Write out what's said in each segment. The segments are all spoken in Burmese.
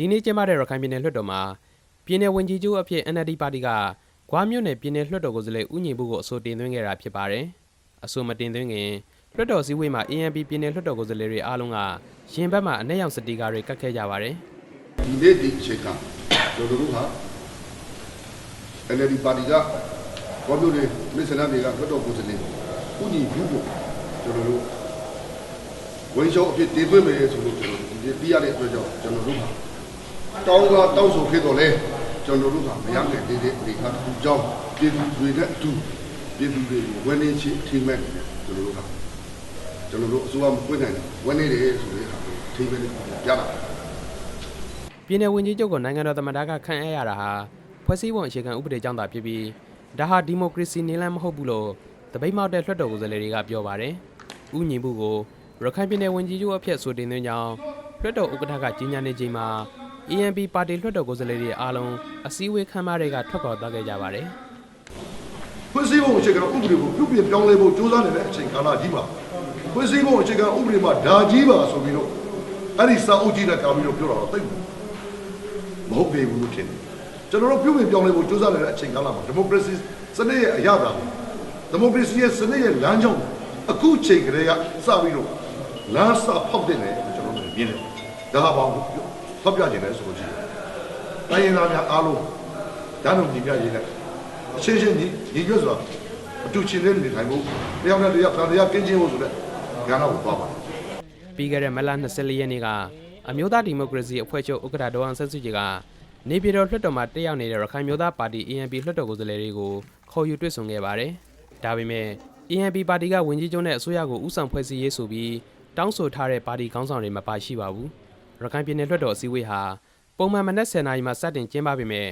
ဒီနေ့ကျင်းပတဲ့ရခိုင်ပြည်နယ်လွှတ်တော်မှာပြည်နယ်ဝန်ကြီးချုပ်အဖြစ် NLD ပါတီကဂွားမြို့နယ်ပြည်နယ်လွှတ်တော်ကိုယ်စားလှယ်ဦးညီဘူးကိုအဆိုတင်သွင်းခဲ့တာဖြစ်ပါတယ်။အဆိုမတင်သွင်းခင်လွှတ်တော်စည်းဝေးမှာ ANP ပြည်နယ်လွှတ်တော်ကိုယ်စားလှယ်တွေအားလုံးကရင်ဘတ်မှာအနက်ရောင်စတီကာတွေကတ်ခဲ့ကြပါတယ်ဒီနေ့ဒီအချိန်ကကျွန်တော်တို့ဟာ NLD ပါတီကဘောမျိုးတွေမိတ်ဆွေတွေကလွတ်တော်ကိုယ်စားလှယ်ဥညီဘူးကိုကျွန်တော်တို့ဝန်ရှောင်းအဖြစ်တည်သွင်းမယ်ဆိုလို့ကျွန်တော်တို့ဒီပြရတဲ့အတွက်ကြောင့်ကျွန်တော်တို့ တောင်းတာတောင်းဆိုခဲ့တော့လဲကျွန်တော်တို့ကမရနိုင်သေးတဲ့အနေအထားတစ်ခုကြောင့်ပြည်သူတွေနဲ့အတူပြည်သူတွေကိုဝန်နေချင်ထိမဲ့တယ်ကျွန်တော်တို့ကကျွန်တော်တို့အစိုးရမပွင့်နိုင်ဘူးဝန်နေတယ်ဆိုတဲ့ဟာကိုထိမဲ့နေပြတာ။ပြည်နယ်ဝန်ကြီးချုပ်ကိုနိုင်ငံတော်သမ္မတကခန့်အပ်ရတာဟာဖွဲ့စည်းပုံအခြေခံဥပဒေကြောင့်သာဖြစ်ပြီးဒါဟာဒီမိုကရေစီနည်းလမ်းမဟုတ်ဘူးလို့တပိတ်မောက်တဲ့လွှတ်တော်ကိုယ်စားလှယ်တွေကပြောပါတယ်။ဦးညီဘူးကိုရခိုင်ပြည်နယ်ဝန်ကြီးချုပ်အဖြစ်ဆိုတင်သွင်းကြောင်းလွှတ်တော်ဥက္ကဋ္ဌကကြီးညာနေချိန်မှာ ANP ပါတီလွှတ်တော်ကိုယ်စားလှယ်တွေအားလုံးအစည်းအဝေးခမ်းမတွေကထွက်ပေါ်သွားခဲ့ကြပါတယ်။ဖွဲ့စည်းပုံအခြေခံဥပဒေကိုပြုပြင်ပြောင်းလဲဖို့ကြိုးစားနေတဲ့အချိန်ကာလကြီးပါဖွဲ့စည်းပုံအခြေခံဥပဒေမှာဒါကြီးပါဆိုပြီးတော့အဲ့ဒီစာအုပ်ကြီးနဲ့ကာပြီးတော့ပြောတာတော့သိမဟုတ်ပေဘူးလို့ထင်တယ်ကျွန်တော်တို့ပြုပြင်ပြောင်းလဲဖို့ကြိုးစားနေတဲ့အချိန်ကာလမှာဒီမိုကရေစီစနစ်ရဲ့အရသာဒီမိုကရေစီရဲ့စနစ်ရဲ့လမ်းကြောင်းအခုချိန်ကလေးကစပြီးတော့လမ်းစာဖောက်တဲ့တယ်လို့ကျွန်တော်တို့မြင်တယ်ဒါဟာဘာလို့ ဖောက်ပြခြင်းလဲဆိုလို့ရှိရင်တိုင်းရင်းသားများအားလုံးဓာတ်တော်ညီပြရေးနဲ့အချင်းချင်းညီညီကျွတ်စွာအတူချင်းလေးနေထိုင်ဖို့တယောက်နဲ့တယောက်ခံတရားကင်းချင်းဖို့ဆိုတဲ့ဉာဏ်တော်ကိုသွားပါပြီးခဲ့တဲ့မလ24ရက်နေ့ကအမျိုးသားဒီမိုကရေစီအဖွဲ့ချုပ်ဥက္ကဋ္ဌဒေါ်အောင်ဆန်းစုကြည်ကနေပြည်တော်လွှတ်တော်မှာတက်ရောက်နေတဲ့ရခိုင်မျိုးသားပါတီ ANP လွှတ်တော်ကိုယ်စားလှယ်တွေကိုခေါ်ယူတွေ့ဆုံခဲ့ပါတယ်။ဒါပေမဲ့ ANP ပါတီကဝန်ကြီးချုပ်နဲ့အစိုးရကိုဥဆောင်ဖွဲ့စည်းရေးဆိုပြီးတောင်းဆိုထားတဲ့ပါတီခေါင်းဆောင်တွေမပါရှိပါဘူး။ ရခိုင်ပြည်နယ်လွှတ်တော်အစည်းအဝေးဟာပုံမှန်မနက်10:00နာရီမှာစတင်ကျင်းပပေမဲ့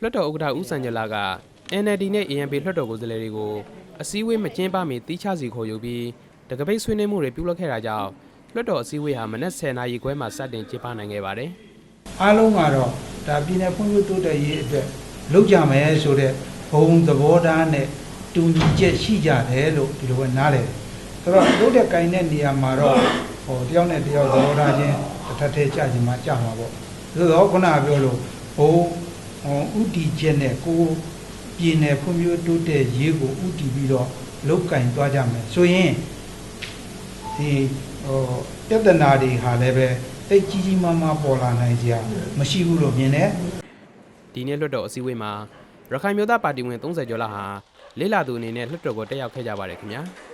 လွှတ်တော်ဥက္ကဋ္ဌဦးစံကြလာက NLD နဲ့ ANP လွှတ်တော်ကိုယ်စားလှယ်တွေကိုအစည်းအဝေးမကျင်းပမီတီးခြားစီခေါ်ယူပြီးတကပိတ်ဆွေးနွေးမှုတွေပြုလုပ်ခဲ့တာကြောင့်လွှတ်တော်အစည်းအဝေးဟာမနက်10:00နာရီခွဲမှာစတင်ကျင်းပနိုင်ခဲ့ပါတယ်အားလုံးကတော့ဒါပြည်နယ်ဖွံ့ဖြိုးတိုးတက်ရေးအတွက်လုပ်ကြမယ်ဆိုတဲ့ဘုံသဘောထားနဲ့တူညီချက်ရှိကြတယ်လို့ဒီလိုပဲနားလည်တယ်။ ဆိုတော့လုပ်တဲ့ကင်တဲ့နေရာမှာတော့ဟိုတယောက်နဲ့တယောက်သဘောထားချင်းတစ်ထပ်ထဲကြခြင်းမှကြမှာပေါ့။သို့တော့ခုနကပြောလို့ဘုံဟိုဥတီချက်နဲ့ကိုယ်ပြည်နယ်ဖွံ့ဖြိုးတိုးတက်ရေးကိုဥတီပြီးတော့လုတ်ကင်သွားကြမယ်ဆိုရင်ဒီဟိုပြဿနာတွေဟာလည်းပဲတိတ်ကြီးကြီးမားမားပေါ်လာနိုင်စရာမရှိဘူးလို့မြင်တယ်။ဒီနေ့လွှတ်တော်အစည်းအဝေးမှာရခိုင်မျိုးသားပါတီဝင်30ကျော်လောက်ဟာလေးလာသူအနေနဲ့လွှတ်တော်ကိုတက်ရောက်ခဲ့ကြပါတယ်ခင်ဗျာ။